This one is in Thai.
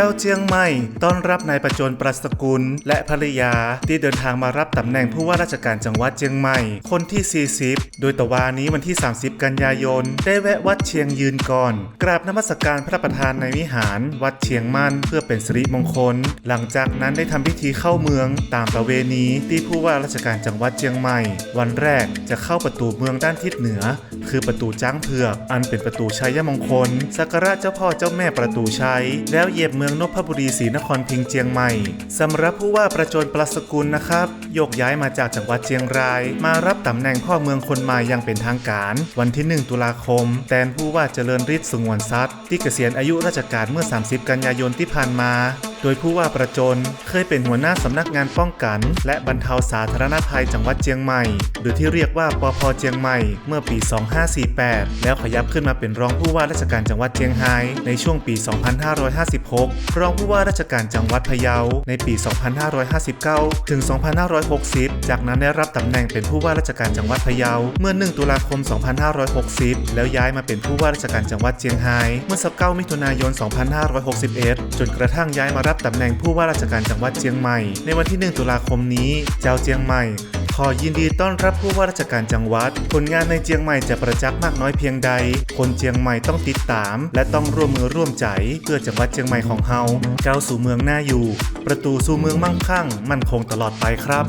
จ้าเจียงใหม่ ต้อนรับนายประจนประสกุล และภรรยาที่เดินทางมารับตำแหน่งผู้ว่าราชการจังหวัดเจียงใหม่ คนที่ 40 โดยตะวานี้วันที่ 30 กันยายน ได้แวะวัดเชียงยืนก่อน กราบนมัสการพระประธานในวิหาร วัดเชียงมั่น เพื่อเป็นสิริมงคล หลังจากนั้นได้ทำพิธีเข้าเมืองตามประเวณีที่ผู้ว่าราชการจังหวัดเชียงใหม่ วันแรกจะเข้าประตูเมืองด้านทิศเหนือ คือประตูจ้างเผือก อันเป็นประตูชัยมงคล สักการะเจ้าพ่อเจ้าแม่ประตูชัย แล้วเหยียบเมืองนพบุรีศรีนครพิงเจียงใหม่สำหรับผู้ว่าประจนปรสกุลนะครับโยกย้ายมาจากจังหวัดเชียงราย มารับตำแหน่งพ่อเมืองคนใหม่อย่างเป็นทางการ วันที่ 1 ตุลาคม แทนผู้ว่าเจริญฤทธิ์สงวนทรัพย์ที่เกษียณอายุราชการเมื่อ 30 กันยายนที่ผ่านมา โดยผู้ว่าประจนเคยเป็นหัวหน้าสำนักงานป้องกัน และบรรเทาสาธารณภัยจังหวัดเชียงใหม่ หรือที่เรียกว่าปพเชียงใหม่เมื่อปี 2548 แล้วขยับขึ้นมาเป็นรองผู้ว่าราชการจังหวัดเชียงไฮ้ในช่วงปี 2556 รองผู้ว่าราชการจังหวัดพะเยาในปี 2559 ถึง 2560 จากนั้นได้รับตำแหน่งเป็นผู้ว่าราชการจังหวัดพะเยาเมื่อ 1 ตุลาคม 2560 แล้วย้ายมาเป็นผู้ว่าราชการจังหวัดเชียงไฮ้เมื่อ19มิถุนายน 2561 จนกระทั่งย้ายมารับตำแหน่งผู้ว่าราชการจังหวัดเชียงใหม่ ในวันที่ 1 ตุลาคมนี้ เจ้าเชียงใหม่ ขอยินดีต้อนรับผู้ว่าราชการจังหวัด ผลงานในเจียงใหม่จะประจักษ์มากน้อยเพียงใด คนเจียงใหม่ต้องติดตาม และต้องร่วมมือร่วมใจ เพื่อจังหวัดเจียงใหม่ของเฮาก้าวสู่เมืองหน้าอยู่ ประตูสู่เมืองมั่งคั่ง มั่นคงตลอดไปครับ